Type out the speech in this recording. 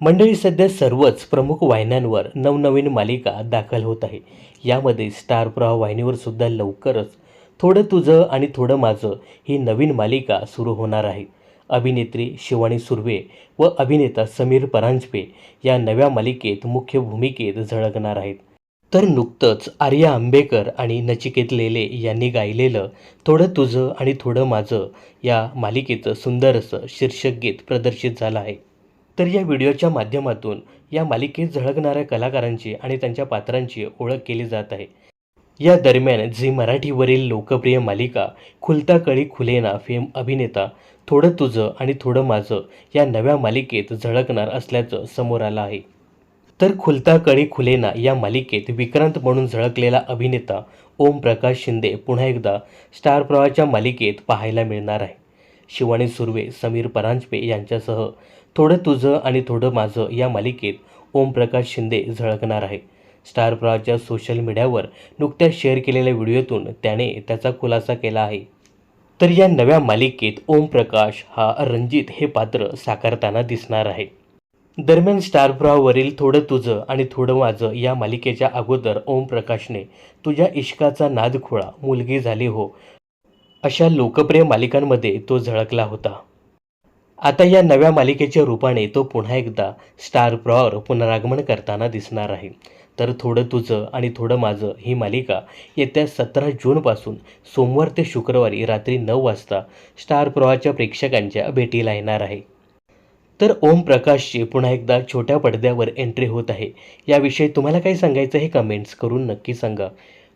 मंडळी सध्या सर्वच प्रमुख वाहिन्यांवर नवनवीन मालिका दाखल होत आहे. यामध्ये स्टार प्रवाह वाहिनीवर सुद्धा लवकरच थोडं तुझं आणि थोडं माझं ही नवीन मालिका सुरू होणार आहे. अभिनेत्री शिवानी सुर्वे व अभिनेता समीर परांजपे या नव्या मालिकेत मुख्य भूमिकेत झळकणार आहेत. तर नुकतंच आर्या आंबेकर आणि नचिकेत लेले यांनी गायलेलं थोडं तुझं आणि थोडं माझं या मालिकेचं सुंदर असं शीर्षक गीत प्रदर्शित झालं आहे. तर या व्हिडिओच्या माध्यमातून या मालिकेत झळकणाऱ्या कलाकारांची आणि त्यांच्या पात्रांची ओळख केली जात आहे. या दरम्यान झी मराठीवरील लोकप्रिय मालिका खुलता कळी खुलेना फेम अभिनेता थोडं तुझं आणि थोडं माझं या नव्या मालिकेत झळकणार असल्याचं समोर आलं आहे. तर खुलता कळी खुलेना या मालिकेत विक्रांत म्हणून झळकलेला अभिनेता ओम प्रकाश शिंदे पुन्हा एकदा स्टार प्रवाहाच्या मालिकेत पाहायला मिळणार आहे. शिवानी सुर्वे समीर परांजपे यांच्यासह थोडं तुझं आणि थोडं माझं या मालिकेत ओमप्रकाश शिंदे झळकणार आहे स्टार प्रवाच्या सोशल मीडियावर नुकत्याच शेअर केलेल्या व्हिडिओतून त्याने त्याचा खुलासा केला आहे. तर या नव्या मालिकेत ओम प्रकाश हा रणजित हे पात्र साकारताना दिसणार आहे. दरम्यान स्टार प्रवावरील थोडं तुझं आणि थोडं माझं या मालिकेच्या अगोदर ओम प्रकाशने तुझ्या इश्काचा नाद खोळा मुलगी झाली हो अशा लोकप्रिय मालिकांमध्ये तो झळकला होता. आता या नव्या मालिकेच्या रूपाने तो पुन्हा एकदा स्टार प्रॉवर पुनरागमन करताना दिसणार आहे. तर थोडं तुझं आणि थोडं माझं ही मालिका येत्या सतरा जूनपासून सोमवार ते शुक्रवारी रात्री नऊ वाजता स्टार प्रवाहाच्या प्रेक्षकांच्या भेटीला येणार आहे. तर ओम प्रकाशची पुन्हा एकदा छोट्या पडद्यावर एंट्री होत आहे. याविषयी तुम्हाला काय सांगायचं हे कमेंट्स करून नक्की सांगा.